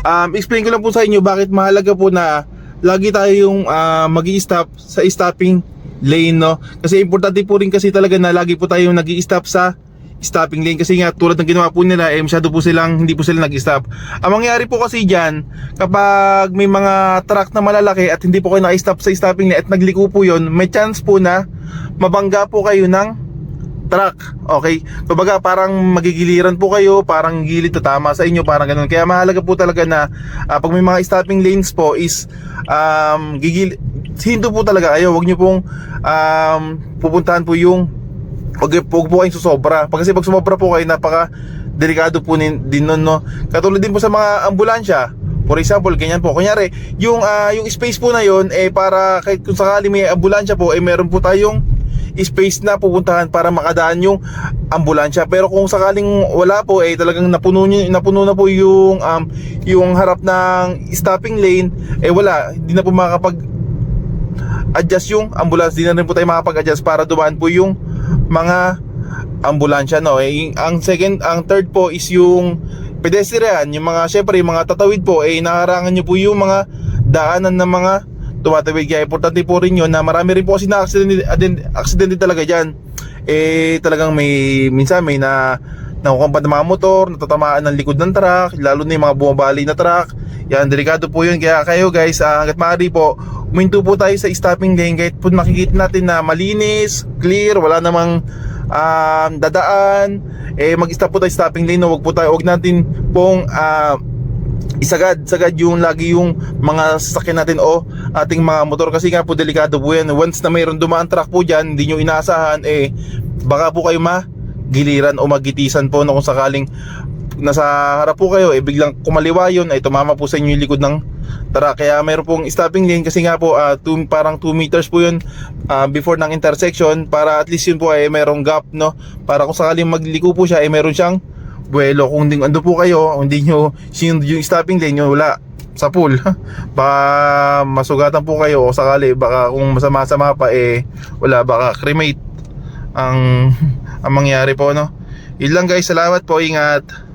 Um, explain ko lang po sa inyo bakit mahalaga po na lagi tayo yung uh, mag stop sa stopping lane, no? Kasi importante po rin kasi talaga na lagi po tayo nag stop sa stopping lane kasi nga tulad ng ginawa po nila eh masyado po silang hindi po sila nag-stop. Ang mangyayari po kasi diyan kapag may mga truck na malalaki at hindi po kayo naka-stop sa stopping lane at nagliko po yon, may chance po na mabangga po kayo ng truck. Okay? Kumbaga parang magigiliran po kayo, parang gilid to tama sa inyo, parang ganun. Kaya mahalaga po talaga na ah, pag may mga stopping lanes po is um, gigil hinto po talaga kayo. Huwag niyo pong um, pupuntahan po yung Huwag huwag po kayong susobra. Pag kasi pag sumobra po kayo, napaka delikado po nin, din nun, no? Katulad din po sa mga ambulansya. For example, ganyan po. Kunyari, yung, ah, yung space po na yon eh, para kahit kung sakali may ambulansya po, eh, meron po tayong space na pupuntahan para makadaan yung ambulansya. Pero kung sakaling wala po, eh, talagang napuno, napuno na po yung, um, yung harap ng stopping lane, eh, wala. Hindi na po makakapag adjust yung ambulance di na rin po tayo makapag-adjust para dumaan po yung mga ambulansya no eh, ang second ang third po is yung pedestrian yung mga syempre yung mga tatawid po eh naharangan nyo po yung mga daanan ng mga tumatawid kaya importante po rin yun na marami rin po kasi na accident, accident talaga dyan eh talagang may minsan may na nakukampan ng mga motor, natatamaan ng likod ng truck, lalo na yung mga bumabali na truck. Yan, delikado po yun. Kaya kayo guys, uh, hanggat maaari po, uminto po tayo sa stopping lane kahit po makikita natin na malinis, clear, wala namang um, dadaan. Eh, mag-stop po tayo stopping lane, no? wag po tayo, wag natin pong uh, isagad sagad yung lagi yung mga sasakyan natin o ating mga motor. Kasi nga po delikado po yan. Once na mayroon dumaan truck po dyan hindi nyo inaasahan eh baka po kayo ma giliran o magitisan po no kung sakaling nasa harap po kayo eh biglang kumaliwa yun ay tumama po sa inyo yung likod ng tara kaya mayroon pong stopping lane kasi nga po ah, two, parang 2 meters po yun ah, before ng intersection para at least yun po ay mayroong gap no? Para kung sakaling magliko po siya ay mayroon siyang buwelo kung hindi ando po kayo hindi nyo yung stopping lane nyo wala. Sa pool. Baka masugatan po kayo o sakali baka kung masama-sama pa eh wala baka cremate ang ang mangyari po no? Yun lang guys. Salamat po. Ingat